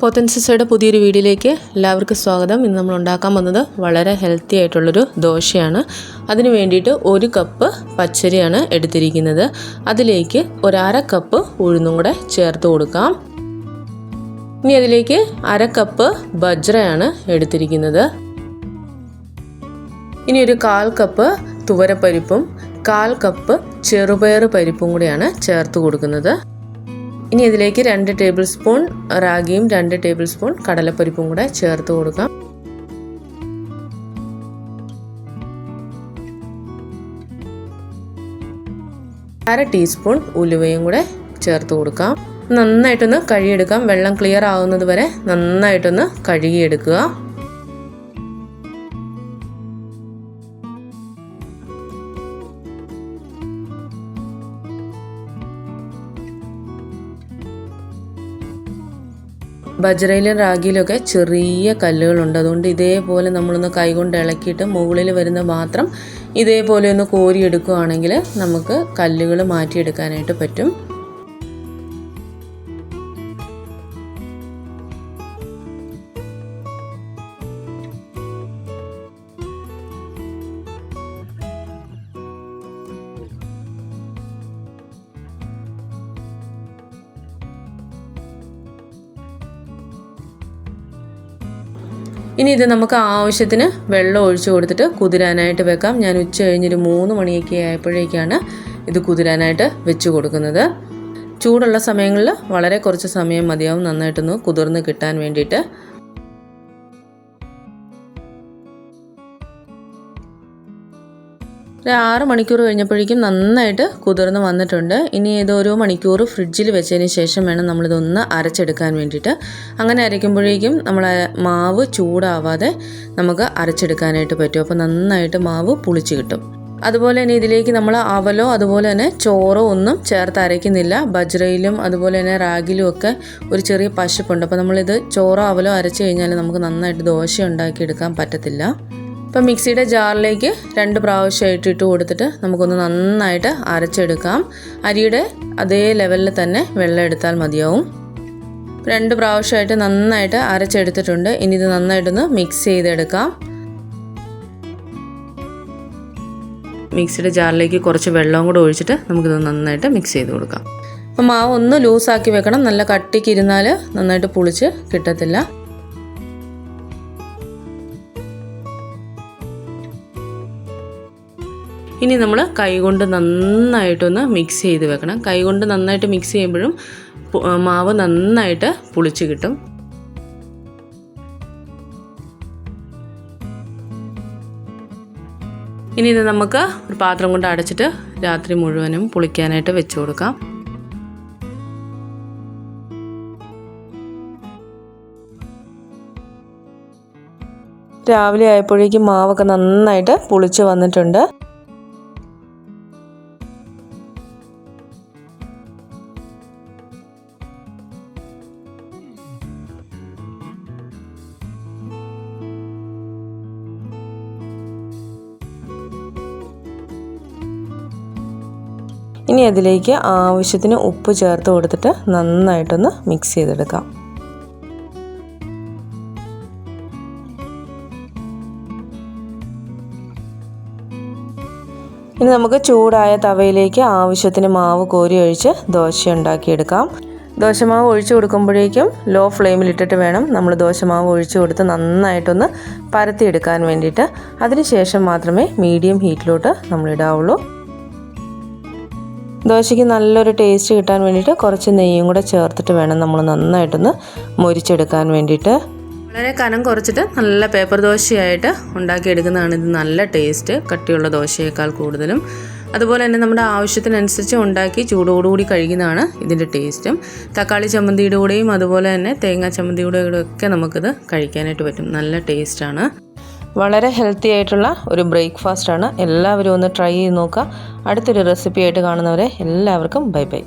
പൊത്തൻസിസയുടെ പുതിയൊരു വീഡിയോയിലേക്ക് എല്ലാവർക്കും സ്വാഗതം. ഇന്ന് നമ്മൾ ഉണ്ടാക്കാൻ വന്നത് വളരെ ഹെൽത്തി ആയിട്ടുള്ളൊരു ദോശയാണ്. അതിന് വേണ്ടിയിട്ട് ഒരു കപ്പ് പച്ചരിയാണ് എടുത്തിരിക്കുന്നത്. അതിലേക്ക് ഒരര കപ്പ് ഉഴുന്നും കൂടെ ചേർത്ത് കൊടുക്കാം. ഇനി അതിലേക്ക് അര കപ്പ് ബജ്രയാണ് എടുത്തിരിക്കുന്നത്. ഇനി ഒരു കാൽ കപ്പ് തുവരപ്പരിപ്പും കാൽ കപ്പ് ചെറുപയർ പരിപ്പും കൂടിയാണ് ചേർത്ത് കൊടുക്കുന്നത്. ഇനി ഇതിലേക്ക് രണ്ട് ടേബിൾ സ്പൂൺ റാഗിയും രണ്ട് ടേബിൾ സ്പൂൺ കടലപ്പരിപ്പും കൂടെ ചേർത്ത് കൊടുക്കാം. അര ടീസ്പൂൺ ഉലുവയും കൂടെ ചേർത്ത് കൊടുക്കാം. നന്നായിട്ടൊന്ന് കഴുകിയെടുക്കാം. വെള്ളം ക്ലിയർ ആവുന്നത് വരെ നന്നായിട്ടൊന്ന് കഴുകിയെടുക്കുക. ബജ്രയിലും റാഗിയിലൊക്കെ ചെറിയ കല്ലുകളുണ്ട്. അതുകൊണ്ട് ഇതേപോലെ നമ്മളൊന്ന് കൈകൊണ്ട് ഇളക്കിയിട്ട് മുകളിൽ വരുന്ന പാത്രം ഇതേപോലെ ഒന്ന് കോരിയെടുക്കുകയാണെങ്കിൽ നമുക്ക് കല്ലുകൾ മാറ്റിയെടുക്കാനായിട്ട് പറ്റും. ഇനി ഇത് നമുക്ക് ആവശ്യത്തിന് വെള്ളം ഒഴിച്ചു കൊടുത്തിട്ട് കുതിരാനായിട്ട് വെക്കാം. ഞാൻ ഉച്ച കഴിഞ്ഞൊരു മൂന്ന് മണിയൊക്കെ ആയപ്പോഴേക്കാണ് ഇത് കുതിരാനായിട്ട് വെച്ച് കൊടുക്കുന്നത്. ചൂടുള്ള സമയങ്ങളിൽ വളരെ കുറച്ച് സമയം മതിയാവും നന്നായിട്ടൊന്ന് കുതിർന്ന് കിട്ടാൻ വേണ്ടിയിട്ട്. ഒരു ആറ് മണിക്കൂർ കഴിഞ്ഞപ്പോഴേക്കും നന്നായിട്ട് കുതിർന്ന് വന്നിട്ടുണ്ട്. ഇനി ഏതോരോ മണിക്കൂർ ഫ്രിഡ്ജിൽ വെച്ചതിന് ശേഷം വേണം നമ്മളിതൊന്ന് അരച്ചെടുക്കാൻ വേണ്ടിയിട്ട്. അങ്ങനെ അരയ്ക്കുമ്പോഴേക്കും നമ്മളെ മാവ് ചൂടാവാതെ നമുക്ക് അരച്ചെടുക്കാനായിട്ട് പറ്റും. അപ്പോൾ നന്നായിട്ട് മാവ് പുളിച്ച് കിട്ടും. അതുപോലെ തന്നെ ഇതിലേക്ക് നമ്മൾ അവലോ അതുപോലെ തന്നെ ചോറോ ഒന്നും ചേർത്ത് അരയ്ക്കുന്നില്ല. ബജ്രയിലും അതുപോലെ തന്നെ റാഗിലും ഒക്കെ ഒരു ചെറിയ പശുപ്പുണ്ട്. അപ്പോൾ നമ്മളിത് ചോറോ അവലോ അരച്ച് കഴിഞ്ഞാൽ നമുക്ക് നന്നായിട്ട് ദോശ ഉണ്ടാക്കിയെടുക്കാൻ പറ്റത്തില്ല. ഇപ്പം മിക്സിയുടെ ജാറിലേക്ക് രണ്ട് പ്രാവശ്യം ഇട്ടിട്ട് കൊടുത്തിട്ട് നമുക്കൊന്ന് നന്നായിട്ട് അരച്ചെടുക്കാം. അരിയുടെ അതേ ലെവലിൽ തന്നെ വെള്ളം എടുത്താൽ മതിയാവും. രണ്ട് പ്രാവശ്യമായിട്ട് നന്നായിട്ട് അരച്ചെടുത്തിട്ടുണ്ട്. ഇനി ഇത് നന്നായിട്ടൊന്ന് മിക്സ് ചെയ്തെടുക്കാം. മിക്സിയുടെ ജാറിലേക്ക് കുറച്ച് വെള്ളവും കൂടെ ഒഴിച്ചിട്ട് നമുക്കിത് നന്നായിട്ട് മിക്സ് ചെയ്ത് കൊടുക്കാം. അപ്പം മാവ് ഒന്ന് ലൂസാക്കി വെക്കണം. നല്ല കട്ടിക്കിരുന്നാൽ നന്നായിട്ട് പുളിച്ച് കിട്ടത്തില്ല. ഇനി നമ്മൾ കൈകൊണ്ട് നന്നായിട്ടൊന്ന് മിക്സ് ചെയ്ത് വെക്കണം. കൈകൊണ്ട് നന്നായിട്ട് മിക്സ് ചെയ്യുമ്പോഴും മാവ് നന്നായിട്ട് പുളിച്ച് കിട്ടും. ഇനി ഇത് നമുക്ക് ഒരു പാത്രം കൊണ്ട് അടച്ചിട്ട് രാത്രി മുഴുവനും പുളിക്കാനായിട്ട് വെച്ച് കൊടുക്കാം. രാവിലെ ആയപ്പോഴേക്കും മാവൊക്കെ നന്നായിട്ട് പുളിച്ച് വന്നിട്ടുണ്ട്. ഇനി അതിലേക്ക് ആവശ്യത്തിന് ഉപ്പ് ചേർത്ത് കൊടുത്തിട്ട് നന്നായിട്ടൊന്ന് മിക്സ് ചെയ്തെടുക്കാം. ഇനി നമുക്ക് ചൂടായ തവയിലേക്ക് ആവശ്യത്തിന് മാവ് കോരി ഒഴിച്ച് ദോശ ഉണ്ടാക്കിയെടുക്കാം. ദോശമാവ് ഒഴിച്ചു കൊടുക്കുമ്പോഴേക്കും ലോ ഫ്ലെയിമിലിട്ടിട്ട് വേണം നമ്മൾ ദോശമാവ് ഒഴിച്ചു കൊടുത്ത് നന്നായിട്ടൊന്ന് പരത്തിയെടുക്കാൻ വേണ്ടിയിട്ട്. അതിനുശേഷം മാത്രമേ മീഡിയം ഹീറ്റിലോട്ട് നമ്മൾ ഇടാവുള്ളൂ. ദോശയ്ക്ക് നല്ലൊരു ടേസ്റ്റ് കിട്ടാൻ വേണ്ടിയിട്ട് കുറച്ച് നെയ്യും കൂടെ ചേർത്തിട്ട് വേണം നമ്മൾ നന്നായിട്ടൊന്ന് മൊരിച്ചെടുക്കാൻ വേണ്ടിയിട്ട്. വളരെ കനം കുറച്ചിട്ട് നല്ല പേപ്പർ ദോശയായിട്ട് ഉണ്ടാക്കിയെടുക്കുന്നതാണ് ഇത് നല്ല ടേസ്റ്റ് കട്ടിയുള്ള ദോശയേക്കാൾ കൂടുതലും. അതുപോലെ തന്നെ നമ്മുടെ ആവശ്യത്തിനനുസരിച്ച് ഉണ്ടാക്കി ചൂടോടുകൂടി കഴിക്കുന്നതാണ് ഇതിന്റെ ടേസ്റ്റും തക്കാളി ചമ്മന്തിയുടെ കൂടെയും അതുപോലെ തന്നെ തേങ്ങാ ചമ്മന്തിയുടെ കൂടെയൊക്കെ ഒക്കെ നമുക്കിത് കഴിക്കാനായിട്ട് പറ്റും. നല്ല ടേസ്റ്റാണ് വളരെ ഹെൽത്തി ആയിട്ടുള്ള ഒരു ബ്രേക്ക്ഫാസ്റ്റാണ് എല്ലാവരും ഒന്ന് ട്രൈ ചെയ്ത് നോക്കുക. അടുത്തൊരു റെസിപ്പി ആയിട്ട് കാണുന്നവരെ എല്ലാവർക്കും ബൈ ബൈ